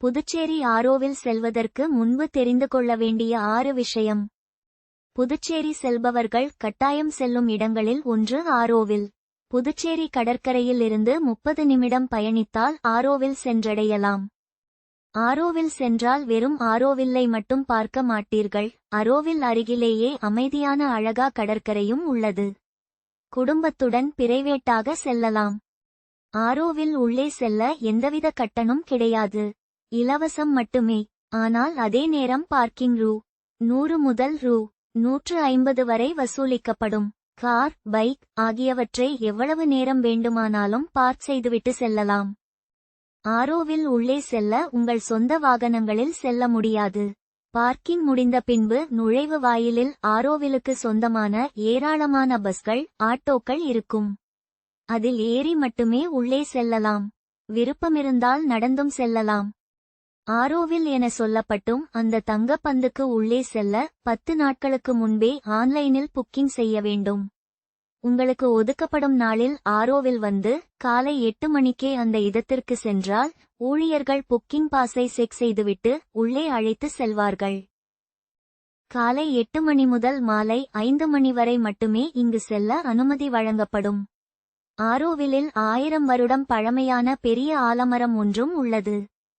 புதுச்சேரி ஆரோவில் செல்வதற்கு முன்பு தெரிந்து கொள்ள வேண்டிய ஆறு விஷயம். புதுச்சேரி செல்பவர்கள் கட்டாயம் செல்லும் இடங்களில் ஒன்று ஆரோவில். புதுச்சேரி கடற்கரையில் இருந்து முப்பது நிமிடம் பயணித்தால் ஆரோவில் சென்றடையலாம். ஆரோவில் சென்றால் வெறும் ஆரோவில்லை மட்டும் பார்க்க மாட்டீர்கள். அரோவில் அருகிலேயே அமைதியான அழகா கடற்கரையும் உள்ளது. குடும்பத்துடன் பிரைவேட்டாக செல்லலாம். ஆரோவில் உள்ளே செல்ல எந்தவித கட்டணம் கிடையாது. இலவசம் மட்டுமே. ஆனால் அதே நேரம் பார்க்கிங் ரூ. நூறு முதல் ரூ. நூற்று ஐம்பது வரை வசூலிக்கப்படும். கார் பைக் ஆகியவற்றை எவ்வளவு நேரம் வேண்டுமானாலும் பார்க் செய்துவிட்டு செல்லலாம். ஆரோவில் உள்ளே செல்ல உங்கள் சொந்த வாகனங்களில் செல்ல முடியாது. பார்க்கிங் முடிந்த பின்பு நுழைவு வாயிலில் ஆரோவிலுக்கு சொந்தமான ஏராளமான பஸ்கள் ஆட்டோக்கள் இருக்கும். அதில் ஏறி மட்டுமே உள்ளே செல்லலாம். விருப்பமிருந்தால் நடந்தும் செல்லலாம். ஆரோவில் என சொல்லப்பட்டும் அந்த தங்கப்பந்துக்கு உள்ளே செல்ல பத்து நாட்களுக்கு முன்பே ஆன்லைனில் புக்கிங் செய்ய வேண்டும். உங்களுக்கு ஒதுக்கப்படும் நாளில் ஆரோவில் வந்து காலை எட்டு மணிக்கே அந்த இடத்திற்கு சென்றால் ஊழியர்கள் புக்கிங் பாஸை செக் செய்துவிட்டு உள்ளே அழைத்து செல்வார்கள். காலை எட்டு மணி முதல் மாலை ஐந்து மணி வரை மட்டுமே இங்கு செல்ல அனுமதி வழங்கப்படும். ஆரோவிலில் ஆயிரம் வருடம் பழமையான பெரிய ஆலமரம் ஒன்றும் உள்ளது.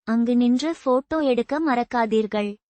அங்கு நின்று போட்டோ எடுக்க மறக்காதீர்கள்.